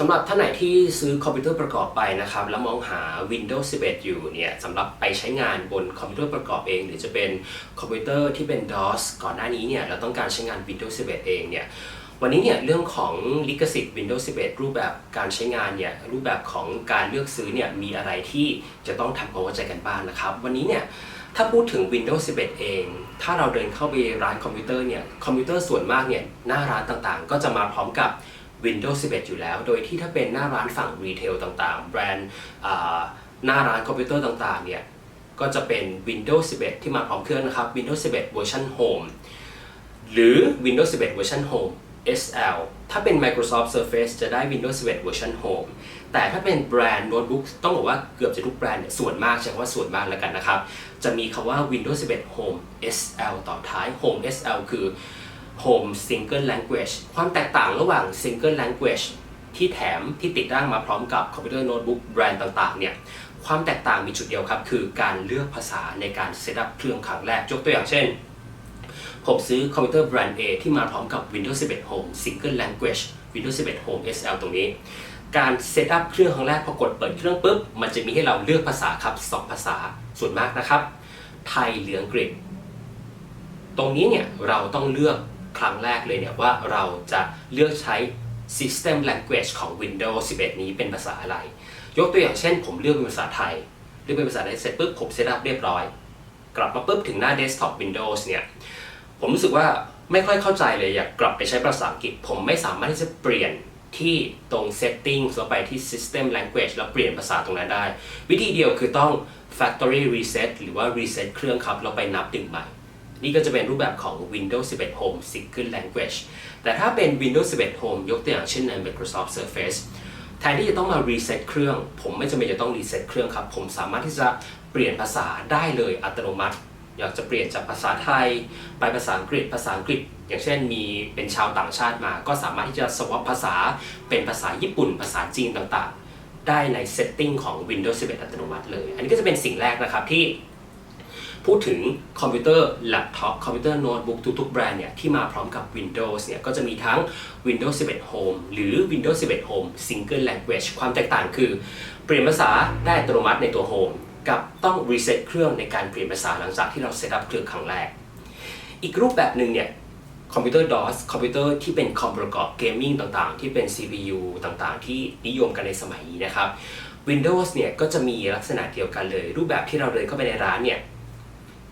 สำหรับท่านไหนที่ซื้อคอมพิวเตอร์ประกอบไปนะครับ แล้วมองหา Windows 11 อยู่เนี่ยสำหรับไปใช้งานบนคอมพิวเตอร์ประกอบเอง หรือจะเป็นคอมพิวเตอร์ที่เป็น DOS ก่อนหน้านี้เนี่ยเราต้องการใช้งาน Windows 11 เองเนี่ยวันนี้เนี่ยเรื่องของลิขสิทธิ์ Windows 11 รูปแบบการใช้งานเนี่ยรูปแบบของการเลือกซื้อเนี่ยมีอะไรที่จะต้องทำความเข้าใจกันบ้างนะครับ วันนี้เนี่ยถ้าพูดถึง Windows 11 เอง ถ้าเราเดินเข้าไปร้านคอมพิวเตอร์เนี่ยคอมพิวเตอร์ส่วนมากเนี่ยหน้าร้านต่างๆ ก็จะมาพร้อมกับ Windows 11 อยู่แล้ว โดยที่ถ้าเป็นหน้าร้านฝั่งรีเทลต่างๆ แบรนด์หน้าร้านคอมพิวเตอร์ต่างๆ เนี่ย ก็จะเป็น Windows 11 ที่มาพร้อมเครื่องนะครับ Windows 11 เวอร์ชัน Home หรือ Windows 11 เวอร์ชัน Home SL ถ้าเป็น Microsoft Surface จะได้ Windows 11 เวอร์ชัน Home แต่ถ้าเป็นแบรนด์โน้ตบุ๊กต้องบอกว่าเกือบจะทุกแบรนด์เนี่ยส่วนมากใช้ว่าส่วนมากแล้วกันนะครับ จะมีคำว่า Windows 11 Home SL ต่อท้าย Home SL คือ Home Single Language ความแตกต่างระหว่าง Single Language ที่แถมที่ติดตั้งมาพร้อมกับคอมพิวเตอร์โน้ตบุ๊กแบรนด์ต่างๆเนี่ยความแตกต่างมีจุดเดียวครับ คือการเลือกภาษาในการเซตอัพเครื่องครั้งแรกยกตัวอย่างเช่น ผมซื้อคอมพิวเตอร์แบรนด์ A ที่มาพร้อมกับ Windows 11 Home Single Language Windows 11 Home SL ตรงนี้ การเซตอัพเครื่องครั้งแรกพอกดเปิดเครื่องปุ๊บ มันจะมีให้เราเลือกภาษาครับ 2 ภาษาส่วนมากนะครับ ไทยหรืออังกฤษ ตรงนี้เนี่ยเราต้องเลือก ครั้งแรกเลยเนี่ยว่าเราจะเลือกใช้ System Language ของ Windows 11 นี้เป็นภาษาอะไร ยกตัวอย่างเช่น ผมเลือกเป็นภาษาไทย เลือกเป็นภาษาไทยเสร็จปุ๊บผมเซตอัพเรียบร้อย กลับมาปุ๊บถึงหน้า Desktop Windows เนี่ย ผมรู้สึกว่าไม่ค่อยเข้าใจเลยอยากกลับไปใช้ภาษาอังกฤษ ผมไม่สามารถที่จะเปลี่ยนที่ตรง Settings แล้วไปที่ System Language แล้วเปลี่ยนภาษาตรงนั้นได้ วิธีเดียวคือต้อง Factory Reset หรือว่า Reset เครื่องครับแล้วไปนับดึงใหม่ นี่ก็จะเป็นรูปแบบของ Windows 11 Home Single Language แต่ถ้าเป็น Windows 11 Home ยกตัวอย่างเช่นใน Microsoft Surface แทนที่จะต้องมา reset เครื่อง ผมไม่จำเป็นจะต้อง reset เครื่องครับ ผมสามารถที่จะเปลี่ยนภาษาได้เลยอัตโนมัติ อยากจะเปลี่ยนจากภาษาไทย ไปภาษาอังกฤษ ภาษาอังกฤษ อย่างเช่นมีเป็นชาวต่างชาติมา ก็สามารถที่จะ swap ภาษาเป็นภาษาญี่ปุ่น ภาษาจีนต่างๆ ได้ใน setting ของ Windows 11 อัตโนมัติเลย อันนี้ก็จะเป็นสิ่งแรกนะครับที่ พูดถึงคอมพิวเตอร์แล็ปท็อปคอมพิวเตอร์โน้ตบุ๊กทุกๆแบรนด์เนี่ยที่มาพร้อมกับ Windows เนี่ยก็จะมีทั้ง Windows 11 Home หรือ Windows 11 Home Single Language ความแตกต่างคือ เปลี่ยนภาษาได้อัตโนมัติในตัว Home กับต้องรีเซ็ตเครื่องในการเปลี่ยนภาษาหลังจากที่เราเซตอัพเครื่องครั้งแรก อีกรูปแบบหนึ่งเนี่ยคอมพิวเตอร์ DOS คอมพิวเตอร์ที่เป็นคอมประกอบเกมมิ่งต่างๆ ที่เป็น CPU ต่างๆ ที่นิยมกันในสมัยนี้นะครับ Windows เนี่ยก็จะมีลักษณะเดียวกันเลย รูปแบบที่เราเดินเข้าไปในร้านเนี่ย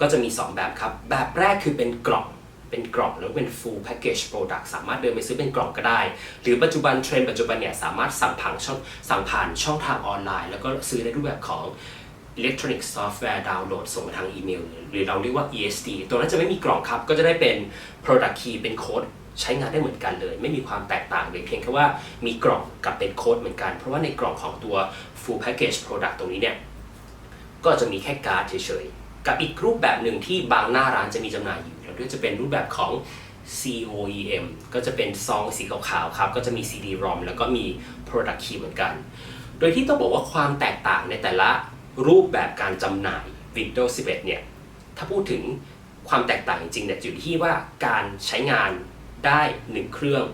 ก็จะมี 2 แบบครับ แบบแรกคือเป็นกล่องเป็นกล่องแล้วเป็น full package product สามารถเดินไปซื้อเป็นกล่องก็ได้ หรือปัจจุบันเทรนด์ปัจจุบันเนี่ยสามารถสั่งผ่านช่องสั่งผ่านช่องทางออนไลน์ แล้วก็ซื้อในรูปแบบของ electronic software ดาวน์โหลดส่งมาทางอีเมล หรือเราเรียกว่า ESD ตัวนั้นจะไม่มีกล่องครับ ก็จะได้เป็น product key เป็นโค้ดใช้งานได้เหมือนกันเลย ไม่มีความแตกต่างเลยเพียงแค่ว่ามีกล่องกับเป็นโค้ดเหมือนกัน เพราะว่าในกล่องของตัว full package product ตรงนี้เนี่ยก็จะมีแค่การ์ดเฉยๆ กับอีกรูปแบบหนึ่งที่บางหน้าร้านจะมีจำหน่ายอยู่แล้วด้วยจะเป็นรูปแบบของ COEM ก็จะเป็นซองสีขาวๆครับ ก็จะมี CD-ROM แล้วก็มี Product Key เหมือนกัน โดยที่ต้องบอกว่าความแตกต่างในแต่ละรูปแบบการจำหน่าย Windows 11 เนี่ย ถ้าพูดถึงความแตกต่างจริงๆเนี่ยอยู่ที่ว่าการใช้งานได้หนึ่งเครื่อง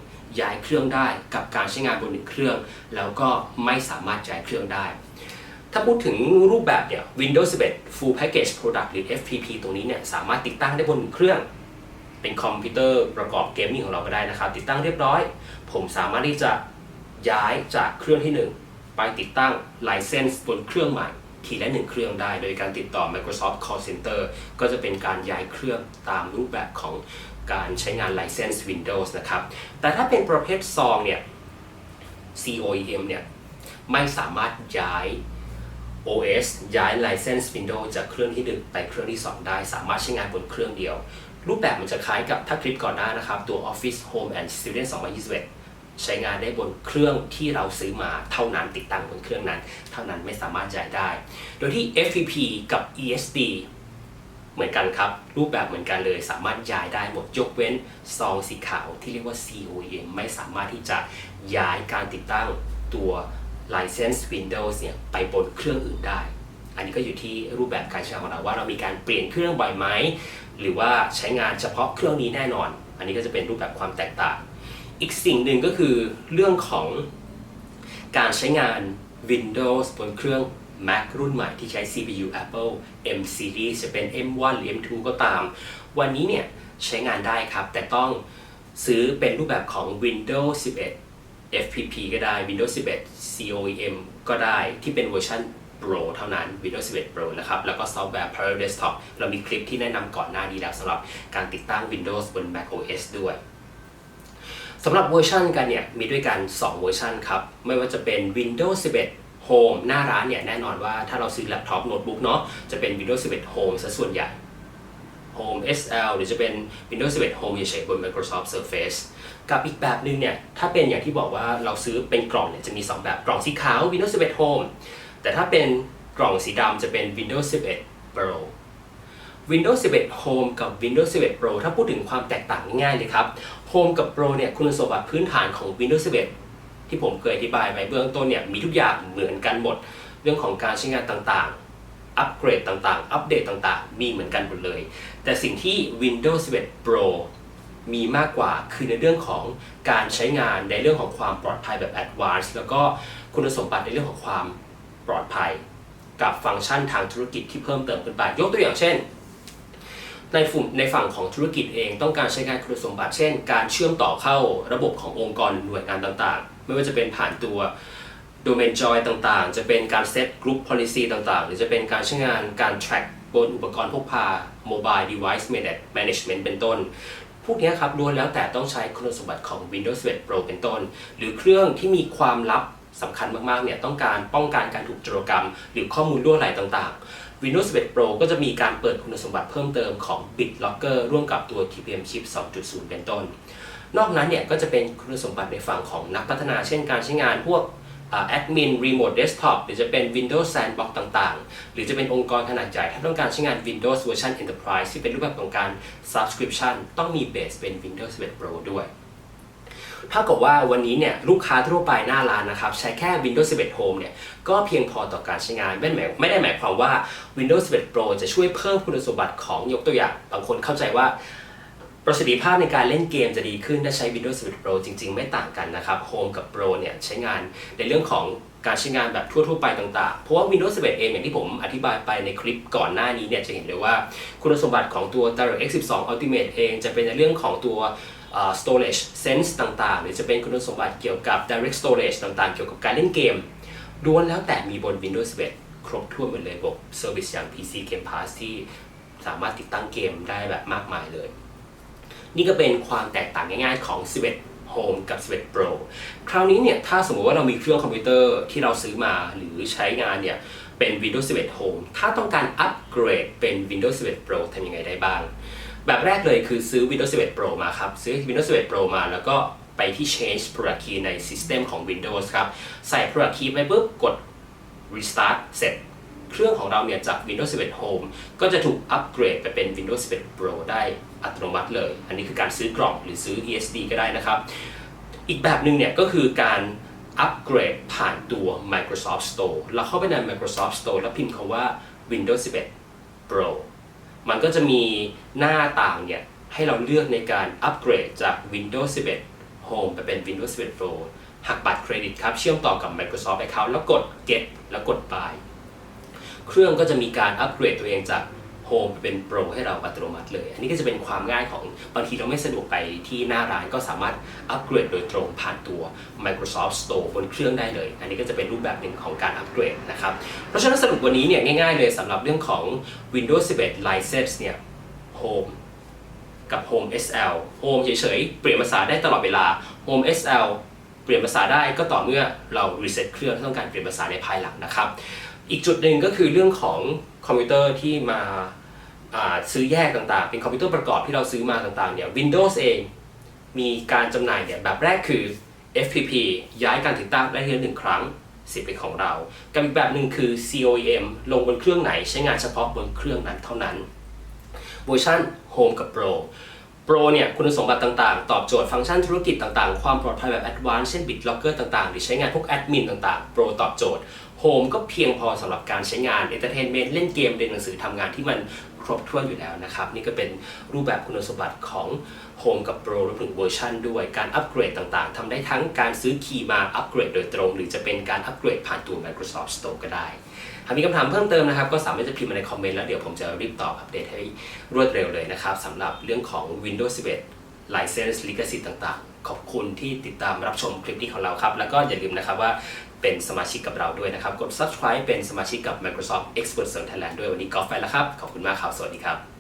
ย้ายเครื่องได้กับการใช้งานบนหนึ่งเครื่อง แล้วก็ไม่สามารถย้ายเครื่องได้ ถ้าพูดถึงรูปแบบเนี่ย Windows 11 Full Package Product หรือ FPP ตรงนี้เนี่ยสามารถติดตั้งได้บนเครื่อง เป็นคอมพิวเตอร์ประกอบเกมมิ่งของเราก็ได้นะครับ ติดตั้งเรียบร้อย ผมสามารถที่จะย้ายจากเครื่องที่ 1 ไปติดตั้ง License บนเครื่องใหม่ ทีละหนึ่งเครื่องได้ โดยการติดต่อ Microsoft Call Center ก็จะเป็นการย้ายเครื่องตามรูปแบบของการใช้งาน License Windows นะครับ แต่ถ้าเป็นประเภทซองเนี่ย COEM เนี่ยไม่สามารถย้าย OS ย้าย License Windows จากเครื่องที่1ไปเครื่องที่ 2 ได้ สามารถใช้งานบนเครื่องเดียว รูปแบบมันจะคล้ายกับถ้าคลิปก่อนหน้านะครับ ตัว Office Home and Student 2021 ใช้งานได้บนเครื่องที่เราซื้อมาเท่านั้นติดตั้งบนเครื่องนั้น เท่านั้นไม่สามารถย้ายได้ โดยที่ FTP กับ ESD เหมือนกันครับ รูปแบบเหมือนกันเลยสามารถย้ายได้หมดยกเว้นซองสีขาวที่เรียกว่า COEM ไม่สามารถที่จะย้ายการติดตั้งตัว License Windows เนี่ยไปบนเครื่องอื่นได้ อันนี้ก็อยู่ที่รูปแบบการใช้งานของเราว่าเรามีการเปลี่ยนเครื่องบ่อยไหม หรือว่าใช้งานเฉพาะเครื่องนี้แน่นอน อันนี้ก็จะเป็นรูปแบบความแตกต่าง อีกสิ่งหนึ่งก็คือเรื่องของการใช้งาน Windows บนเครื่อง Mac รุ่นใหม่ที่ใช้ CPU Apple M Series จะเป็น M1 หรือ M2 ก็ตาม วันนี้เนี่ยใช้งานได้ครับ แต่ต้องซื้อเป็นรูปแบบของ Windows 11 FPP ก็ได้ Windows 11 COEM ก็ได้ที่เป็นเวอร์ชัน Pro เท่านั้น Windows 11 Pro นะครับ แล้วก็ซอฟต์แวร์ Parallel Desktop เรามีคลิปที่แนะนำก่อนหน้านี้แล้วสำหรับการติดตั้ง Windows บน Mac OS ด้วยสำหรับเวอร์ชันกันเนี่ยมีด้วยกัน 2 เวอร์ชันครับ ไม่ว่าจะเป็น Windows 11 Home หน้าร้านเนี่ยแน่นอนว่าถ้าเราซื้อแล็ปท็อปโน้ตบุ๊กเนาะจะเป็น Windows 11 Home ซะส่วนใหญ่ Home SL หรือจะเป็น Windows 11 Home เฉยๆบน Microsoft Surface กับอีกแบบหนึ่งเนี่ย ถ้าเป็นอย่างที่บอกว่าเราซื้อเป็นกล่องเนี่ยจะมี 2 แบบกล่องสีขาว Windows 11 Home แต่ถ้าเป็นกล่องสีดำจะเป็น Windows 11 Pro Windows 11 Home กับ Windows 11 Pro ถ้าพูดถึงความแตกต่างง่ายๆเลยครับ Home กับ Pro เนี่ยคุณสมบัติพื้นฐานของ Windows 11 ที่ผมเคยอธิบายไปเบื้องต้นเนี่ยมีทุกอย่างเหมือนกันหมด เรื่องของการใช้งานต่างๆ อัปเกรดต่างๆ อัปเดตต่างๆ มีเหมือนกันหมดเลย แต่สิ่งที่ Windows 11 Pro มีมากกว่าคือในเรื่องของการใช้งานในเรื่องของความปลอดภัยแบบ Advanced แล้วก็คุณสมบัติในเรื่องของความปลอดภัย กับฟังก์ชันทางธุรกิจที่เพิ่มเติมขึ้นไป ยกตัวอย่างเช่น ในฝุ่นในฝั่งของธุรกิจเองต้องการใช้งานคุณสมบัติ เช่น การเชื่อมต่อเข้าระบบขององค์กรหน่วยงานต่างๆ ไม่ว่าจะเป็นผ่านตัว Domain Joy ต่างๆ จะเป็นการเซต Group Policy ต่างๆ หรือจะเป็นการใช้งานการ track บนอุปกรณ์พกพา Mobile Device Management เป็นต้น พวกนี้ครับล้วนแล้วแต่ต้องใช้คุณสมบัติของ Windows 11 Pro เป็นต้น หรือเครื่องที่มีความลับสำคัญมากๆเนี่ยต้องการป้องกันการถูกโจรกรรม หรือข้อมูลล่วไหลต่างๆ Windows 11 Pro ก็จะมีการเปิดคุณสมบัติเพิ่มเติมของ BitLocker ร่วมกับตัว TPM Chip 2.0 เป็นต้น นอกนั้นเนี่ยก็จะเป็นคุณสมบัติในฝั่งของนักพัฒนา เช่นการใช้งานพวก แอดมินรีโมทเดสก์ท็อปหรือจะเป็น Windows Sandbox ต่างๆ หรือจะเป็นองค์กรขนาดใหญ่ ถ้าต้องการใช้งาน Windows เวอร์ชัน Enterprise ที่เป็นรูปแบบของการ Subscription ต้องมีเบสเป็น Windows 11 Pro ด้วยเท่ากับว่าวันนี้เนี่ยลูกค้าทั่วไปหน้าร้านนะครับใช้แค่ Windows 11 Home เนี่ยก็เพียงพอต่อการใช้งานไม่ได้หมายไม่ได้หมายความว่า Windows 11 Pro จะช่วยเพิ่มคุณสมบัติของยกตัวอย่าง บางคนเข้าใจว่า ประสิทธิภาพในการเล่นเกมจะดีขึ้นถ้าใช้ Windows 11 Pro จริง ๆ ไม่ต่างกันนะครับ Home กับ Pro เนี่ยใช้งานในเรื่องของการใช้งานแบบทั่ว ๆ ไปต่างๆ เพราะว่า Windows 11เองอย่างที่ผมอธิบายไปในคลิปก่อนหน้านี้เนี่ยจะเห็นเลยว่าคุณสมบัติของตัว DirectX 12 Ultimate เองจะเป็นในเรื่องของตัวอ่า storage sense ต่างๆ หรือจะเป็นคุณสมบัติเกี่ยวกับ direct storage ต่างๆ เกี่ยวกับการเล่นเกมล้วนแล้วแต่มีบน Windows 11 ครบถ้วนหมดเลยบวก service อย่าง PC Game Pass ที่สามารถติดตั้งเกมได้แบบมากมายเลย นี่ก็เป็นความแตกต่างง่ายๆของ 11 Home กับ 11 Pro คราวนี้เนี่ยถ้าสมมติว่าเรามีเครื่องคอมพิวเตอร์ที่เราซื้อมาหรือใช้งานเนี่ยเป็น Windows 11 Home ถ้าต้องการอัปเกรดเป็น Windows 11 Pro ทำยังไงได้บ้าง แบบแรกเลยคือซื้อ Windows 11 Pro มาครับ ซื้อ Windows 11 Pro มาแล้วก็ไปที่ Change Product Key ใน System ของ Windows ครับ ใส่ Product Key ไปปุ๊บกด Restart เสร็จเครื่องของเราเนี่ยจาก Windows 11 Home ก็จะถูกอัปเกรดไปเป็น Windows 11 Pro ได้ อัตโนมัติเลย อันนี้คือการซื้อกล่องหรือซื้อ ESD ก็ได้นะครับ อีกแบบหนึ่งเนี่ยก็คือการอัปเกรดผ่านตัว Microsoft Store เราเข้าไปใน Microsoft Store แล้วพิมพ์คำว่า Windows 11 Pro มันก็จะมีหน้าต่างเนี่ยให้เราเลือกในการอัปเกรดจาก Windows 11 Home ไปเป็น Windows 11 Pro หักบัตรเครดิตครับ เชื่อมต่อกับ Microsoft Account แล้วกด Get แล้วกด Buy เครื่องก็จะมีการอัปเกรดตัวเองจาก Home ไปเป็น Pro ให้เราอัตโนมัติเลย อันนี้ก็จะเป็นความง่ายของบางทีเราไม่สะดวกไปที่หน้าร้านก็สามารถอัปเกรดโดยตรงผ่านตัว Microsoft Store บนเครื่องได้เลย อันนี้ก็จะเป็นรูปแบบหนึ่งของการอัปเกรดนะครับ เพราะฉะนั้นสรุปวันนี้เนี่ยง่ายๆเลยสำหรับเรื่องของ Windows 11 License เนี่ย Home กับ Home SL Home เฉยๆ เปลี่ยนภาษาได้ตลอดเวลา Home SL เปลี่ยนภาษาได้ก็ต่อเมื่อเรา reset เครื่องต้องการเปลี่ยนภาษาในภายหลังนะครับ อีกจุดหนึ่งก็คือเรื่องของคอมพิวเตอร์ที่มา ซื้อแยกต่างๆ เป็นคอมพิวเตอร์ประกอบที่เราซื้อมาต่างๆเนี่ย Windows เองมีการจำหน่ายเนี่ยแบบแรกคือ FPP ย้ายการติดตั้งได้ทีละหนึ่งครั้งสิทธิ์เป็นของเรากับอีกแบบหนึ่งคือ COEM ลงบนเครื่องไหนใช้งานเฉพาะบนเครื่องนั้นเท่านั้นเวอร์ชัน Home กับ Pro Pro เนี่ยคุณสมบัติต่างๆ ตอบโจทย์ฟังก์ชันธุรกิจต่างๆ ความปลอดภัยแบบ Advanced เช่น BitLocker ต่างๆ หรือใช้งานพวกแอดมินต่างๆ Pro ตอบโจทย์ Home ก็เพียงพอสำหรับการใช้งาน Entertainment เล่นเกมเรียนหนังสือทำงานที่มันครบถ้วนอยู่แล้วนะครับ นี่ก็เป็นรูปแบบคุณสมบัติของ Home กับ Pro รวมถึงเวอร์ชันด้วยการอัปเกรดต่างๆทำได้ทั้งการซื้อคีย์มาอัปเกรดโดยตรง หรือจะเป็นการอัปเกรดผ่านตัว Microsoft Store ก็ได้ หากมีคำถามเพิ่มเติมนะครับ ก็สามารถจะพิมพ์มาในคอมเมนต์แล้วเดี๋ยวผมจะรีบตอบอัปเดตให้รวดเร็วเลยนะครับสำหรับเรื่องของ Windows 11 License ลิขสิทธิ์ต่างๆ ขอบคุณที่ติดตามรับชมคลิปนี้ของเราครับ แล้วก็อย่าลืมนะครับว่า เป็นสมาชิกกับเราด้วยนะครับ กด subscribe เป็นสมาชิกกับ Microsoft Expert Zone Thailand ด้วยวันนี้กอล์ฟไปแล้วครับ ขอบคุณมากครับ สวัสดีครับ